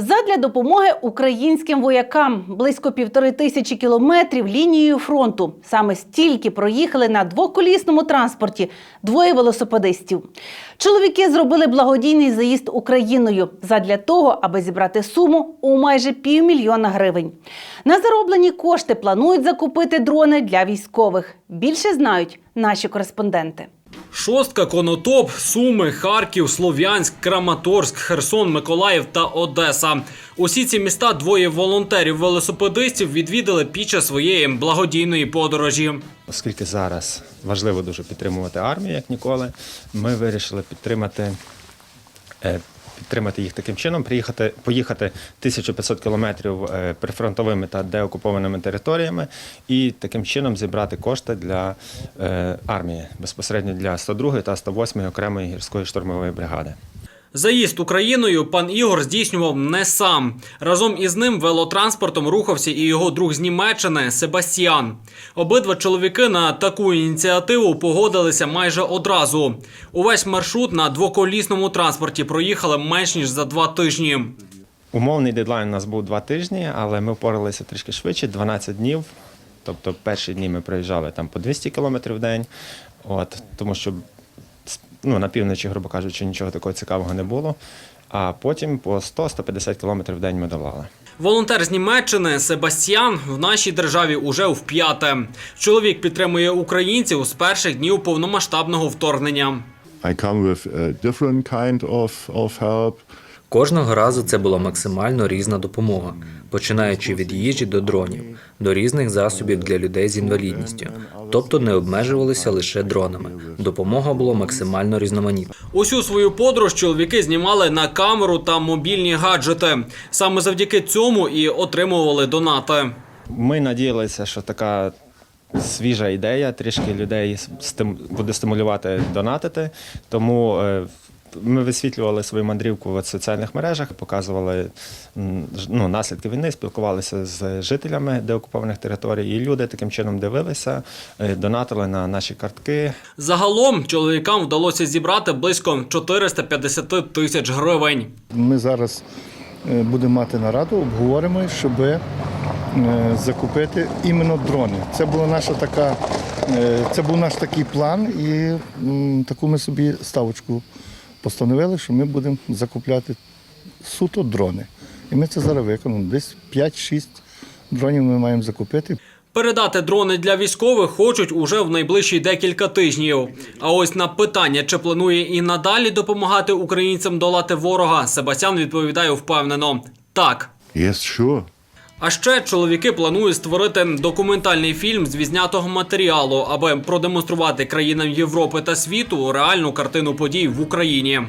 Задля допомоги українським воякам близько півтори тисячі кілометрів лінією фронту. Саме стільки проїхали на двоколісному транспорті двоє велосипедистів. Чоловіки зробили благодійний заїзд Україною задля того, аби зібрати суму у майже півмільйона гривень. На зароблені кошти планують закупити дрони для військових. Більше знають наші кореспонденти. Шостка, Конотоп, Суми, Харків, Слов'янськ, Краматорськ, Херсон, Миколаїв та Одеса. Усі ці міста двоє волонтерів-велосипедистів відвідали під час своєї благодійної подорожі. Оскільки зараз важливо дуже підтримувати армію, як ніколи, ми вирішили підтримати, е, підтримати їх таким чином, приїхати, поїхати 1500 кілометрів е, прифронтовими та деокупованими територіями і таким чином зібрати кошти для е, армії, безпосередньо для 102 та 108 окремої гірської штурмової бригади. Заїзд Україною пан Ігор здійснював не сам. Разом із ним велотранспортом рухався і його друг з Німеччини Себастьян. Обидва чоловіки на таку ініціативу погодилися майже одразу. Увесь маршрут на двоколісному транспорті проїхали менш ніж за два тижні. Умовний дедлайн у нас був два тижні, але ми впоралися трішки швидше 12 днів. Тобто перші дні ми проїжджали там по 200 кілометрів в день, от, тому що ну, на півночі, грубо кажучи, нічого такого цікавого не було. А потім по 100-150 кілометрів в день ми давали. Волонтер з Німеччини Себастьян в нашій державі уже вп'яте. Чоловік підтримує українців з перших днів повномасштабного вторгнення. I come with a different kind of, of help. Кожного разу це була максимально різна допомога, починаючи від їжі до дронів, до різних засобів для людей з інвалідністю. Тобто не обмежувалися лише дронами. Допомога була максимально різноманітна. Усю свою подорож чоловіки знімали на камеру та мобільні гаджети. Саме завдяки цьому і отримували донати. Ми надіялися, що така свіжа ідея трішки людей стим- буде стимулювати донатити. Тому е, ми висвітлювали свою мандрівку в соціальних мережах, показували ну, наслідки війни, спілкувалися з жителями деокупованих територій, і люди таким чином дивилися, е, донатили на наші картки. Загалом чоловікам вдалося зібрати близько 450 тисяч гривень. Ми зараз е, будемо мати нараду, обговоримо, щоб закупити іменно дрони. Це була наша така, е, це був наш такий план, і м, таку ми собі ставочку постановили, що ми будемо закупляти суто дрони. І ми це зараз виконуємо. Десь 5-6 дронів ми маємо закупити. Передати дрони для військових хочуть уже в найближчі декілька тижнів. А ось на питання, чи планує і надалі допомагати українцям долати ворога, Себастьян відповідає впевнено: так. Yes, sure. А ще чоловіки планують створити документальний фільм з візнятого матеріалу, аби продемонструвати країнам Європи та світу реальну картину подій в Україні.